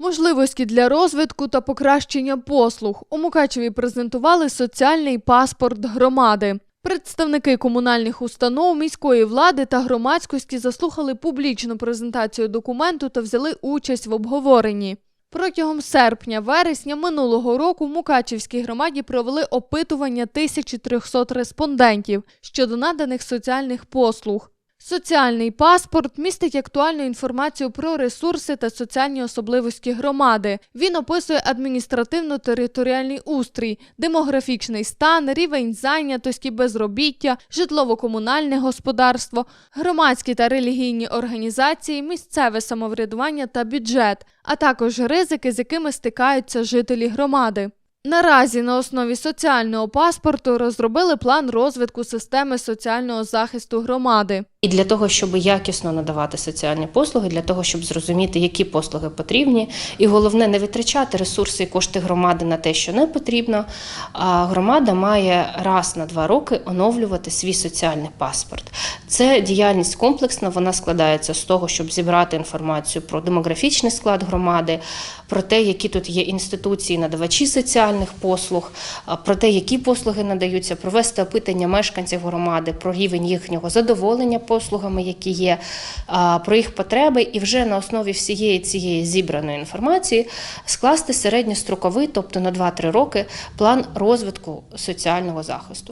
Можливості для розвитку та покращення послуг у Мукачеві презентували соціальний паспорт громади. Представники комунальних установ, міської влади та громадськості заслухали публічну презентацію документу та взяли участь в обговоренні. Протягом серпня-вересня минулого року в Мукачівській громаді провели опитування 1300 респондентів щодо наданих соціальних послуг. Соціальний паспорт містить актуальну інформацію про ресурси та соціальні особливості громади. Він описує адміністративно-територіальний устрій, демографічний стан, рівень зайнятості, безробіття, житлово-комунальне господарство, громадські та релігійні організації, місцеве самоврядування та бюджет, а також ризики, з якими стикаються жителі громади. Наразі на основі соціального паспорту розробили план розвитку системи соціального захисту громади. І для того, щоб якісно надавати соціальні послуги, для того, щоб зрозуміти, які послуги потрібні, і головне не витрачати ресурси і кошти громади на те, що не потрібно. А громада має раз на два роки оновлювати свій соціальний паспорт. Це діяльність комплексна. Вона складається з того, щоб зібрати інформацію про демографічний склад громади, про те, які тут є інституції, надавачі соціальних послуг, про те, які послуги надаються, провести опитання мешканців громади про рівень їхнього задоволення послугами, які є, про їх потреби, і вже на основі всієї цієї зібраної інформації скласти середньостроковий, тобто на 2-3 роки, план розвитку соціального захисту.